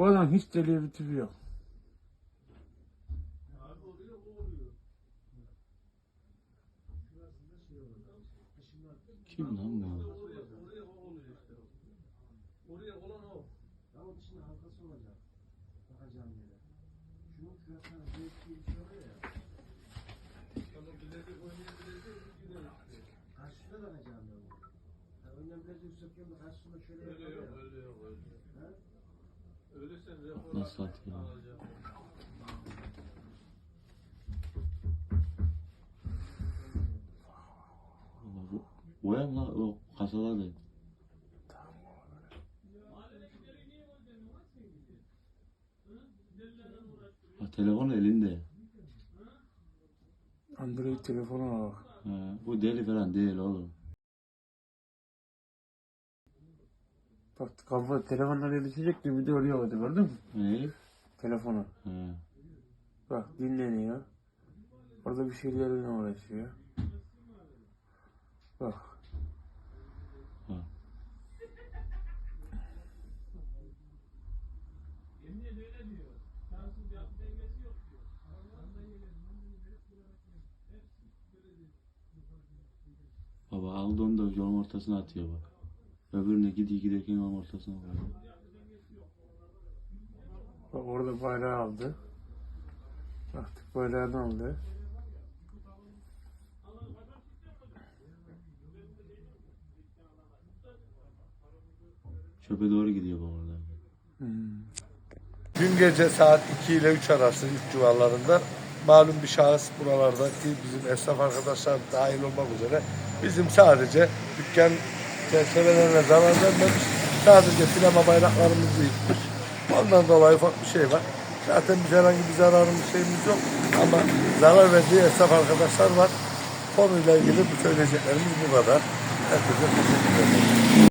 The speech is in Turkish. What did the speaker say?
Bu adam hiç deliği bir tipi yok. Kim lan bu? Oraya olan o. O dışında halkası olacak. Bakacağım yere. Şunun şurasına zevk diye bir şey oluyor ya. Tamam bilezik oynayabilirsin. Gider işte. Karşısına bakacağım ben onu. Ya önden biraz yükseltken de karşısında şöyle Öyle yok, yapalım. öyle yok, öyle yok. Ha? Nasıl. Valla bu. Boya mı lan? O kasalar değil. Ha, telefon elinde. Android telefonu var. Ha, bu deli falan değil oğlum. Bak kafa telefonlara düşecekti bir de oraya oldu gördün mü? Ne? Telefonu. Ha. Bak dinleniyor. Orada bir şeylerle uğraşıyor. Bak. Ha. Baba aldı onu da yolun ortasına atıyor bak. Öbürüne gidiyor giderken yolun ortasına koyuyor. Bak orada bayrağı aldı. Baktık bayrağını aldı. Çöpe doğru gidiyor bak orada. Hmm. Dün gece saat 2 ile 3 arası 3 civarlarında malum bir şahıs buralardaki bizim esnaf arkadaşlar dahil olmak üzere bizim sadece dükkan çerçevelerine zarar vermemiş. Sadece sinema bayraklarımızı yıkmış. Ondan dolayı ufak bir şey var. Zaten biz herhangi bir zararımız şeyimiz yok. Ama zarar verdiği esnaf arkadaşlar var. Konuyla ilgili bu söyleyeceklerimiz bu kadar. Herkese teşekkür ederim.